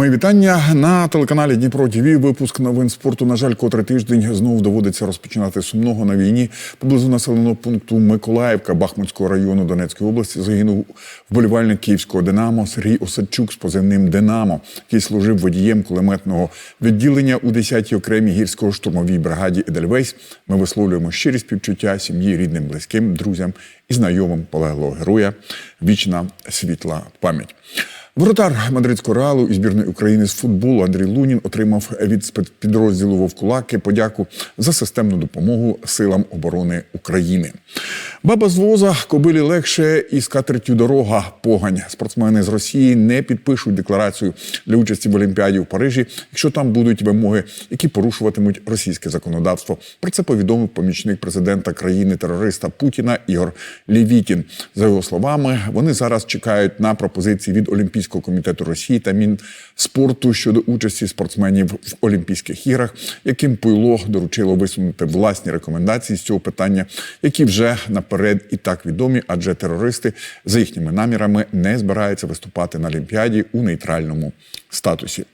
Мої вітання на телеканалі Дніпро ТВ. Випуск новин спорту. На жаль, котрий тиждень знову доводиться розпочинати сумного на війні. Поблизу населеного пункту Миколаївка Бахмутського району Донецької області загинув вболівальник київського Динамо Сергій Осадчук з позивним Динамо, який служив водієм кулеметного відділення у 10-й окремій гірсько-штурмовій бригаді Едельвейс. Ми висловлюємо щирі співчуття сім'ї, рідним, близьким, друзям і знайомим полеглого героя. Вічна світла пам'ять. Воротар мадридського реалу і збірної України з футболу Андрій Лунін отримав від спецпідрозділу Вовкулаки подяку за системну допомогу силам оборони України. Баба з воза кобилі легше і з катертю дорога погань. Спортсмени з Росії не підпишуть декларацію для участі в Олімпіаді в Парижі, якщо там будуть вимоги, які порушуватимуть російське законодавство. Про це повідомив помічник президента країни-терориста Путіна Ігор Лівітін. За його словами, вони зараз чекають на пропозиції від Олімпійського комітету Росії та Мінспорту щодо участі спортсменів в Олімпійських іграх, яким Пуйло доручило висунути власні рекомендації з цього питання, які вже наперед і так відомі, адже терористи за їхніми намірами не збираються виступати на Олімпіаді у нейтральному статусі.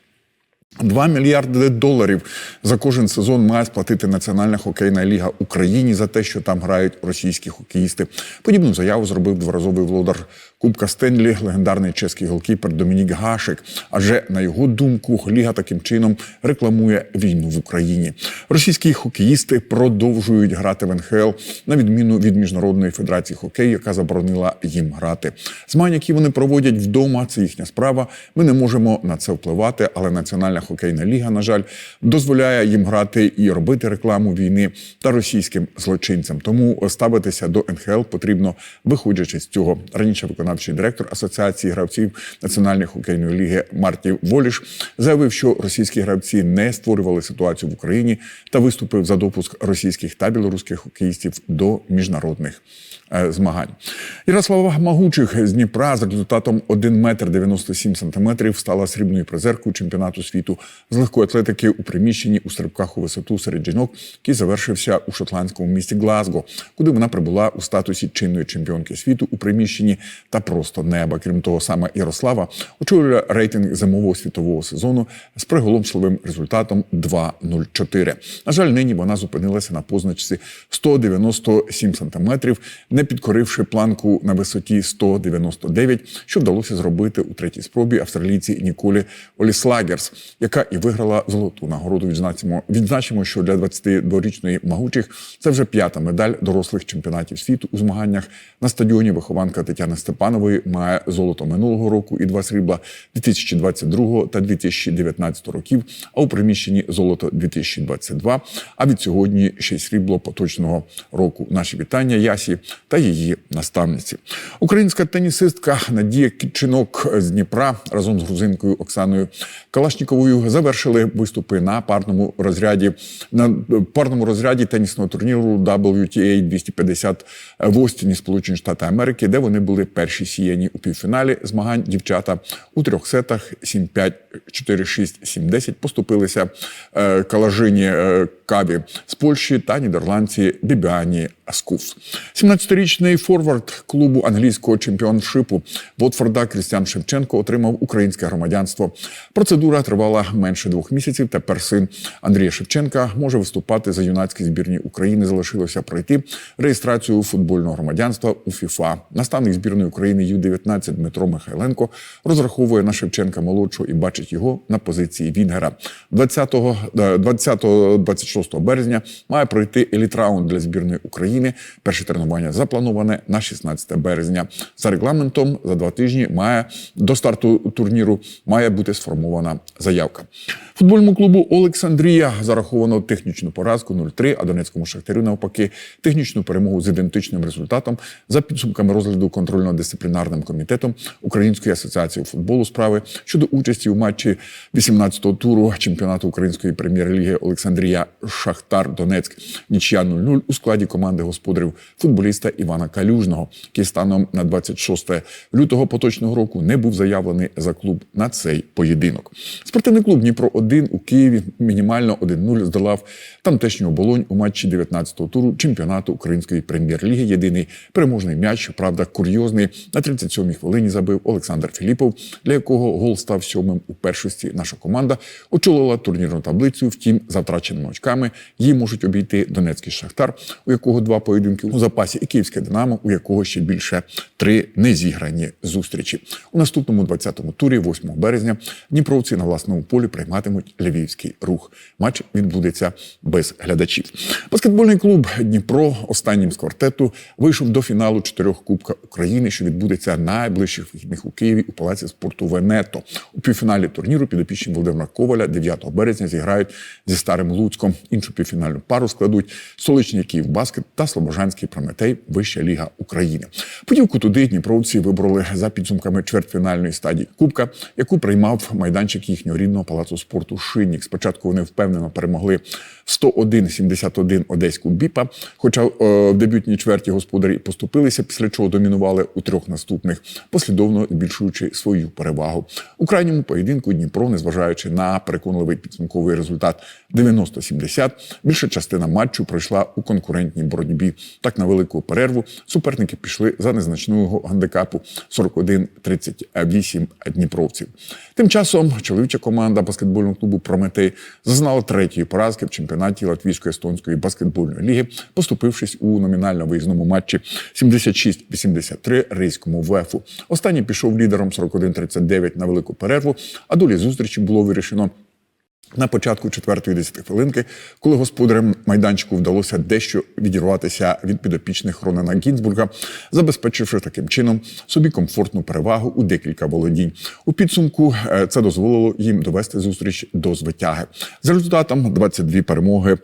2 мільярди доларів за кожен сезон має сплатити Національна хокейна ліга Україні за те, що там грають російські хокеїсти. Подібну заяву зробив дворазовий володар Кубка Стенлі, легендарний чеський голкіпер Домінік Гашик. Адже на його думку, ліга таким чином рекламує війну в Україні. Російські хокеїсти продовжують грати в НХЛ на відміну від міжнародної федерації хокею, яка заборонила їм грати. Змагання, які вони проводять вдома, це їхня справа. Ми не можемо на це впливати, але національна хокейна ліга, на жаль, дозволяє їм грати і робити рекламу війни та російським злочинцям. Тому ставитися до НХЛ потрібно, виходячи з цього. Раніше виконавчий директор Асоціації гравців Національної хокейної ліги Марті Воліш заявив, що російські гравці не створювали ситуацію в Україні та виступив за допуск російських та білоруських хокеїстів до міжнародних змагань. Ярослава Магучих з Дніпра з результатом 1 метр 97 сантиметрів стала срібною призеркою чемпіонату світу з легкої атлетики у приміщенні у стрибках у висоту серед жінок, який завершився у шотландському місті Глазго, куди вона прибула у статусі чинної чемпіонки світу у приміщенні та просто неба. Крім того, саме Ярослава очолює рейтинг зимового світового сезону з приголомшливим результатом 2.04. На жаль, нині вона зупинилася на позначці 197 сантиметрів, не підкоривши планку на висоті 199, що вдалося зробити у третій спробі австралійці Ніколі Оліслагерс, яка і виграла золоту нагороду. Відзначимо, відзначимо, що для 22-річної Магучих це вже п'ята медаль дорослих чемпіонатів світу у змаганнях на стадіоні. Вихованка Тетяни Степанової має золото минулого року і два срібла 2022 та 2019 років. А у приміщенні золото 2022. А від сьогодні ще й срібло поточного року. Наші вітання Ясі та її наставниці. Українська тенісистка Надія Кітчинок з Дніпра разом з грузинкою Оксаною Калашніковою завершили виступи на парному розряді на парному розряді тенісного турніру WTA 250 в Остіні, Сполучені Штати Америки, де вони були перші сіяні у півфіналі змагань. Дівчата у трьох сетах 7-5, 4-6, 7-10 поступилися е, калажині е, Каві з Польщі та нідерландці Бібіані Аскуф. 17-річний форвард клубу англійського чемпіоншипу Вотфорда Крістіан Шевченко отримав українське громадянство. Процедура тривала менше двох місяців. Тепер син Андрія Шевченка може виступати за юнацькі збірні України. Залишилося пройти реєстрацію футбольного громадянства у ФІФА. Наставник збірної України Ю-19 Дмитро Михайленко розраховує на Шевченка молодшого і бачить його на позиції Вінгера. 20-26 березня має пройти елітраунд для збірної України. Перше тренування заплановане на 16 березня. За регламентом за два тижні має до старту турніру має бути сформована заявка. Футбольному клубу Олександрія зараховано технічну поразку 0-3, а Донецькому шахтарю навпаки технічну перемогу з ідентичним результатом за підсумками розгляду контрольно-дисциплінарним комітетом Української асоціації футболу справи щодо участі у матчі 18-го туру чемпіонату української прем'єр-ліги Олександрія Шахтар Донецьк. Нічия 0-0 у складі команди господарів футболіста Івана Калюжного, який станом на 26 лютого поточного року не був заявлений за клуб на цей поєдинок. Спортивний клуб Дніпро 1 у Києві мінімально 1-0 здолав тамтешню оболонь у матчі 19-го туру чемпіонату української прем'єр-ліги. Єдиний переможний м'яч, правда, курйозний на 37-й хвилині забив Олександр Філіпов, для якого гол став сьомим у першості. Наша команда очолила турнірну таблицю. Втім, за втраченими очками її можуть обійти Донецький Шахтар, у якого два поєдинки у запасі, і Київське Динамо, у якого ще більше три незіграні зустрічі. У наступному 20-му турі, 8 березня, дніпровці на власному полі прийматимуть львівський рух. Матч відбудеться без глядачів. Баскетбольний клуб Дніпро останнім з квартету вийшов до фіналу чотирьох Кубка України, що відбудеться найближчих вихідних у Києві у палаці спорту Венето. У півфіналі турніру підопічні Володимира Коваля 9 березня зіграють зі старим Луцьком. Іншу півфінальну пару складуть столичний Київбаскет та Слобожанський Прометей Вища Ліга України. Путівку туди дніпровці вибрали за підсумками чвертьфінальної стадії Кубка, яку приймав майданчик їхнього рідного палацу спорту Шинник. Спочатку вони впевнено перемогли 101-71 одеську біпа. Хоча е, в дебютній чверті господарі поступилися, після чого домінували у трьох наступних, послідовно збільшуючи свою перевагу. У крайньому поєдинку Дніпро, незважаючи на переконливий підсумковий результат 90-70, більша частина матчу пройшла у конкурентній боротьбі. Так на велику перерву суперники пішли за незначного гандикапу 41-38 дніпровців. Тим часом чоловіча команда баскетбольного клубу Прометей зазнала третьої поразки в чемпіонаті Латвійсько-естонської баскетбольної ліги, поступившись у номінально виїзному матчі 76-83 рейському ВЕФу. Останній пішов лідером 41-39 на велику перерву, а долі зустрічі було вирішено. На початку четвертої десяти хвилинки, коли господарям майданчику вдалося дещо відірватися від підопічних Ронана Гінзбурга, забезпечивши таким чином собі комфортну перевагу у декілька володінь. У підсумку е, це дозволило їм довести зустріч до звитяги. За результатом 22 перемоги,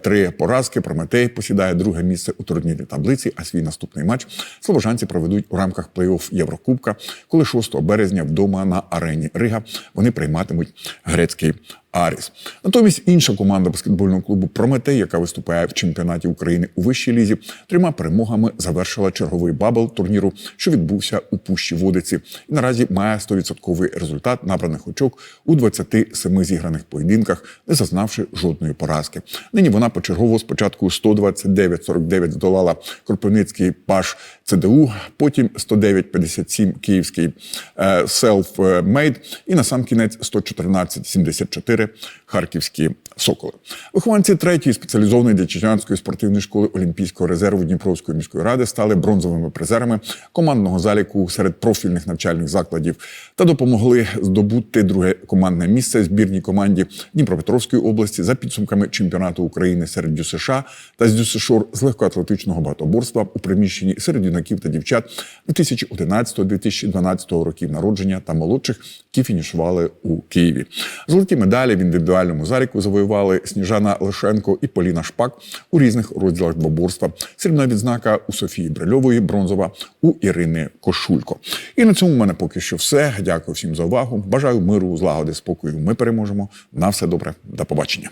3 поразки. Прометей посідає друге місце у турнірній таблиці. А свій наступний матч слобожанці проведуть у рамках плей-офф Єврокубка, коли 6 березня вдома на арені Рига вони прийматимуть грецький. Аріс. Натомість інша команда баскетбольного клубу Прометей, яка виступає в чемпіонаті України у вищій лізі, трьома перемогами завершила черговий бабл турніру, що відбувся у Пущі Водиці, і наразі має 100% результат набраних очок у 27 зіграних поєдинках, не зазнавши жодної поразки. Нині вона почергово спочатку 129-49 здолала Кропивницький паш ЦДУ, потім 109-57 київський селф-мейд і на сам кінець 114-74 харківські соколи. Вихованці третьої спеціалізованої дитячанської спортивної школи Олімпійського резерву Дніпровської міської ради стали бронзовими призерами командного заліку серед профільних навчальних закладів та допомогли здобути друге командне місце збірній команді Дніпропетровської області за підсумками чемпіонату України серед ДЮСШ та з ДЮСШОР з легкоатлетичного багатоборства у приміщенні серед юнаків та дівчат 2011-2012 років народження та молодших, які фінішували у Києві. Золоті медалі в індивідуальному заліку завоювали Сніжана Лишенко і Поліна Шпак у різних розділах двоборства. Срібна відзнака у Софії Брильової, бронзова у Ірини Кошулько. І на цьому в мене поки що все. Дякую всім за увагу. Бажаю миру, злагоди, спокою. Ми переможемо. На все добре. До побачення.